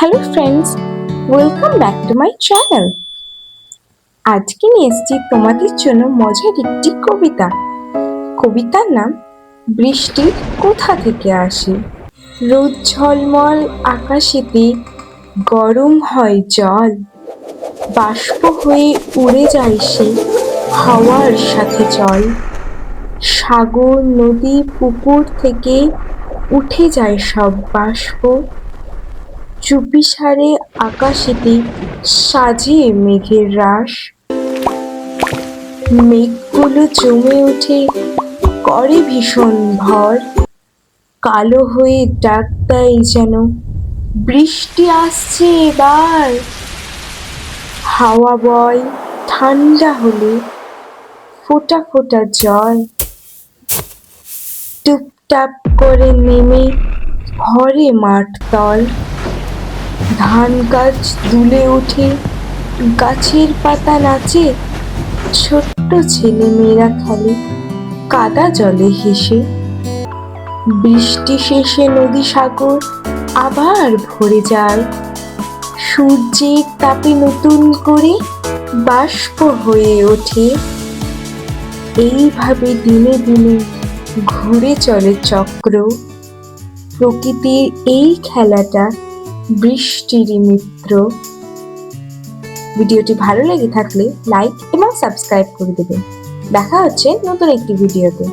Hello friends welcome back to my channel আজকে নিয়ে এসেছি তোমাদের জন্য মজার একটি কবিতা। কবিতার নাম, বৃষ্টি কোথা থেকে আসে? রোদ ঝলমল আকাশেতে, গরম হয় জল। বাষ্প হয়ে উড়ে যায় সে হাওয়ার সাথে জল। সাগর, নদী, পুকুর থেকে উঠে যায় সব বাষ্প। চুপিসারে আকাশেতে সাজিয়ে মেঘের রাস মেঘগুলো জমে ওঠে, করে ভীষণ ভর। কালো হয়ে ডাক দেয় যেন, বৃষ্টি আসছে এবার। হাওয়া বয় ঠান্ডা হলে ফোটা ফোটা জল। টুপটাপ করে নেমে ঘরে মাঠ তল। ধান গাছ দুলে ওঠে গাছের পাতা নাচে ছোট্ট ছেলে মেয়েরা খেলে, কাদা জলে হেসে। বৃষ্টি শেষে নদী সাগর আবার ভরে যায়। সূর্যের তাপে নতুন করে বাষ্প হয়ে ওঠে। এইভাবে দিনে দিনে ঘুরে চলে চক্র। প্রকৃতির এই খেলাটা বৃষ্টিরই মিত্র। ভিডিওটি ভালো লেগে থাকলে লাইক এবং সাবস্ক্রাইব করে দেবেন দেখা হচ্ছে নতুন একটি ভিডিওতে।